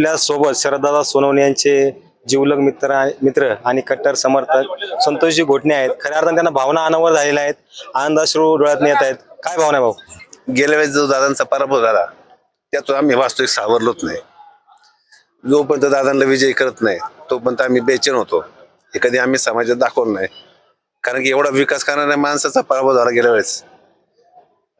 आपल्यासोबत शरददादा सोनवणे यांचे जीवलग मित्र मित्र आणि कट्टर समर्थक संतोषजी घोटणे आहेत. खऱ्या अर्थाने त्यांना भावना अनावर झालेल्या आहेत. आनंदाश्रू डोळ्यात येत आहेत. काय भावना आहे भाऊ? गेल्या वेळेस जो दादांचा पराभव झाला त्यातून आम्ही वास्तविक सावरलोच नाही. जोपर्यंत दादांना विजय करत नाही तोपर्यंत आम्ही बेचैन होतो. हे कधी आम्ही समाजात दाखवलं नाही. कारण की एवढा विकास करणाऱ्या माणसाचा पराभव झाला गेल्या वेळेस.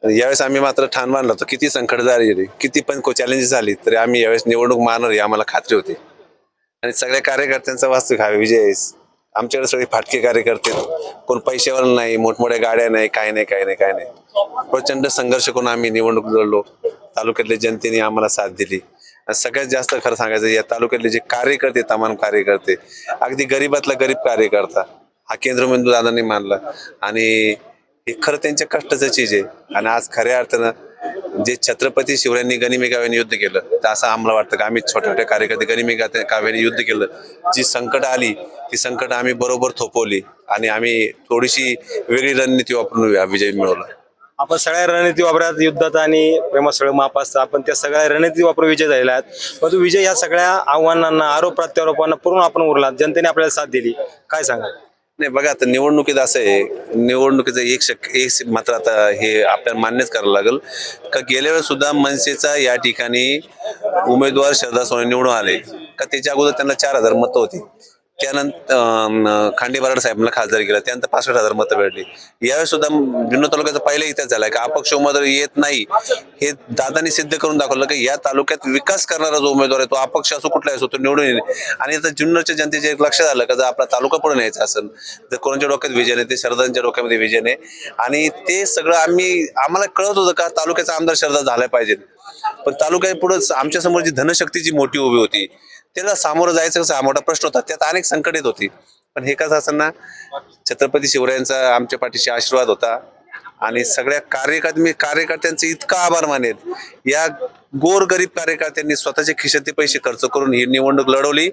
यावेळेस आम्ही मात्र ठाण मानलो होतो. किती संकट झाली किती पण चॅलेंजेस झाली तरी आम्ही यावेळेस निवडणूक मारणार ही आम्हाला खात्री होती. आणि सगळ्या कार्यकर्त्यांचा वास्तविक हा विजय आमच्याकडे सगळे फाटके कार्यकर्ते कोण पैशावर नाही मोठमोठ्या गाड्या नाही काय नाही काय नाही काय नाही. प्रचंड संघर्ष करून आम्ही निवडणूक लढलो. तालुक्यातल्या जनतेने आम्हाला साथ दिली. आणि सगळ्यात जास्त खरं सांगायचं या तालुक्यातले जे कार्यकर्ते तमाम कार्यकर्ते अगदी गरीबातला गरीब कार्यकर्ता. हा केंद्रबिंदू दादांनी मानला. आणि हे खरं त्यांच्या कष्टाचं चीज आहे. आणि आज खऱ्या अर्थानं जे छत्रपती शिवरायांनी गनिमी काव्याने युद्ध केलं तर असं आम्हाला वाटतं की आम्ही छोट्या छोट्या कार्यकर्ते गनिमी गाते- काव्याने युद्ध केलं. जी संकट आली ती संकट आम्ही बरोबर थोपवली आणि आम्ही थोडीशी वेगळी रणनीती वापरून विजय मिळवला. आपण सगळ्या रणनीती वापरात युद्धात आणि प्रेमात सगळं माप असतं. आपण त्या सगळ्या रणनीती वापरून विजय झालेला आहेत. परंतु विजय या सगळ्या आव्हानांना आरोप प्रत्यारोपांना पूर्ण आपण उरलात. जनतेने आपल्याला साथ दिली. काय सांगा नाही बघा आता निवडणुकीत असं आहे निवडणुकीचं एक शक्य एक मात्र आता हे आपल्याला मान्यच करावं लागेल का गेल्या वेळेस सुद्धा मनसेचा या ठिकाणी उमेदवार शरदा सोने निवडून आले का त्याच्या अगोदर त्यांना चार हजार मतं होती. त्यानंतर खांडे बराड साहेबांना खासदार केला. त्यानंतर पासष्ट हजार मतं भेटली यावेळी सुद्धा जुन्नर तालुक्याचा पहिला इतिहास झालाय का अपक्ष उमेदवार येत नाही. हे दादांनी सिद्ध करून दाखवलं की या तालुक्यात विकास करणारा जो उमेदवार आहे तो अपक्ष असो कुठला असो तो निवडून येईल. आणि आता जुन्नरच्या जनतेचे एक झालं का जर आपला तालुका पुढे न्यायचा असेल तर कोणाच्या डोक्यात विजन आहे ते शरदांच्या डोक्यामध्ये विजन आहे. आणि ते सगळं आम्ही आम्हाला कळत होतं का तालुक्याचा आमदार शरदा झाला पाहिजे. पण तालुक्या पुढे आमच्यासमोर जी धनशक्ती जी मोठी उभी होती त्याला सामोरं जायचं कसं हा मोठा प्रश्न होता. त्यात अनेक संकट येत होती. पण हे कसं असताना छत्रपती शिवरायांचा आमच्या पाठीशी आशीर्वाद होता. आणि सगळ्या कार्यकर्मी कार्यकर्त्यांचे इतका आभार मानेल. या गोरगरीब कार्यकर्त्यांनी स्वतःचे खिशातले पैसे खर्च करून ही निवडणूक लढवली.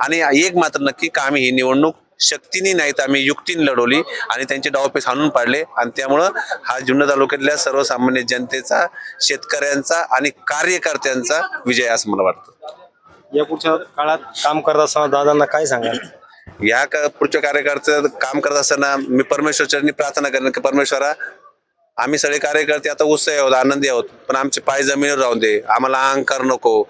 आणि एक मात्र नक्की का आम्ही ही निवडणूक शक्तीने नाही तर आम्ही युक्तीने लढवली. आणि त्यांचे डावपेच हाणून पाडले. आणि त्यामुळं हा जुन्नर तालुक्यातल्या सर्वसामान्य जनतेचा शेतकऱ्यांचा आणि कार्यकर्त्यांचा विजय असं मला वाटतं. या पुढच्या काळात काम करत असताना दादांना काय सांगाल? या का पुढच्या कार्यकर्त्याचं काम करत असताना मी परमेश्वरचरणी प्रार्थना करेन की परमेश्वरा आम्ही सगळे कार्यकर्ते आता उत्साही आहोत आनंदी आहोत पण आमचे पाय जमिनीवर राहून दे आम्हाला अहंकार नको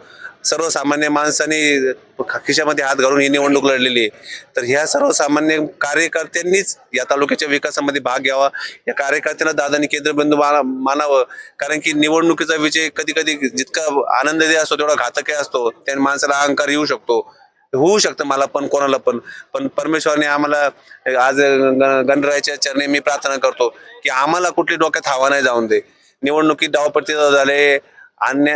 सर्वसामान्य माणसाने खिशामध्ये हात घालून ही निवडणूक लढलेली आहे. तर ह्या सर्वसामान्य कार्यकर्त्यांनीच या तालुक्याच्या विकासामध्ये भाग घ्यावा. या कार्यकर्त्यांना दादानी केंद्रबिंदू माना- मानावं. कारण की निवडणुकीचा विजय कधी कधी जितका आनंददायी असतो तेवढा घातकही असतो. त्याने माणसाला अहंकार येऊ शकतो. होऊ शकतं मला पण कोणाला पण. पण परमेश्वरने आम्हाला आज ग- गणरायाच्या चरणी मी प्रार्थना करतो की आम्हाला कुठली डोक्यात हवा नाही जाऊन दे. निवडणुकीत डावपट्टी झाले अन्य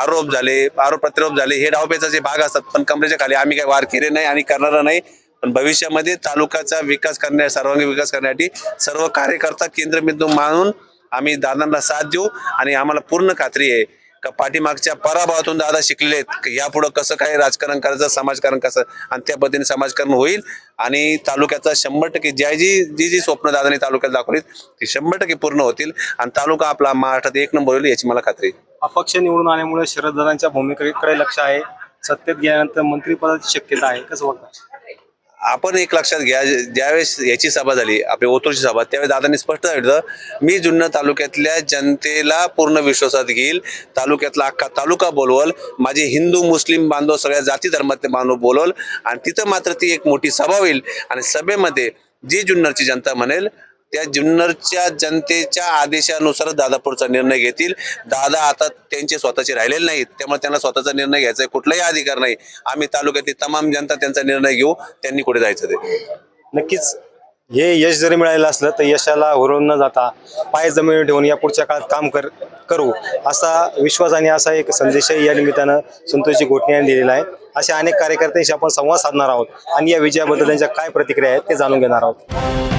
आरोप झाले आरोप प्रत्यारोप झाले हे डावपेचाचे भाग असतात पण कमरेच्या खाली आम्ही काही वार केले नाही आणि करणार नाही. पण भविष्यामध्ये तालुक्याचा विकास करण्या सर्वांगीण विकास करण्यासाठी सर्व कार्यकर्ता केंद्रबिंदू मानून आम्ही दादांना साथ देऊ आणि आम्हाला पूर्ण खात्री आहे का पाठीमागच्या पराभवातून दादा शिकलेले आहेत की यापुढं कसं काय राजकारण करायचं समाजकारण कसं आणि त्या पद्धतीने समाजकारण होईल. आणि तालुक्याचा शंभर टक्के ज्या जी जी जी स्वप्न दादाने तालुक्यात दाखवलीत ती शंभर टक्के पूर्ण होतील. आणि तालुका आपला महाराष्ट्रात एक नंबर होईल याची मला खात्री आहे. अपक्ष निवडून आल्यामुळे शरददादांच्या भूमिकेकडे लक्ष आहे. सत्तेत गेल्यानंतर मंत्रिपदाची शक्यता आहे. कसं वाटतं आपण एक लक्षात घ्या ज्यावेळेस याची सभा झाली आपली ओतूरची सभा त्यावेळेस दादांनी स्पष्ट सांगितलं मी जुन्नर तालुक्यातल्या जनतेला पूर्ण विश्वासात घेईल. तालुक्यातला अख्खा तालुका बोलवल. माझे हिंदू मुस्लिम बांधव सगळ्या जाती धर्मातले बांधव बोलवल. आणि तिथं मात्र ती एक मोठी सभा होईल. आणि सभेमध्ये जी जुन्नरची जनता म्हणेल त्या जुन्नरच्या जनतेच्या आदेशानुसार दादा पुढचा निर्णय घेतील. दादा आता त्यांचे स्वतःचे राहिलेले नाहीत. त्यामुळे त्यांना स्वतःचा निर्णय घ्यायचा कुठलाही अधिकार नाही. आम्ही तालुक्यातील तमाम जनता त्यांचा निर्णय घेऊ. त्यांनी कुठे जायचं ते? नक्कीच. हे यश जरी मिळालेलं असलं तर यशाला हुरवून न जाता पाय जमिनीवर ठेवून या पुढच्या काळात काम कर करू असा विश्वास आणि असा एक संदेशही या निमित्तानं संतोषजी घोटणे यांनी दिलेला आहे. अशा अनेक कार्यकर्त्यांशी आपण संवाद साधणार आहोत आणि या विजयाबद्दल त्यांच्या काय प्रतिक्रिया आहेत ते जाणून घेणार आहोत.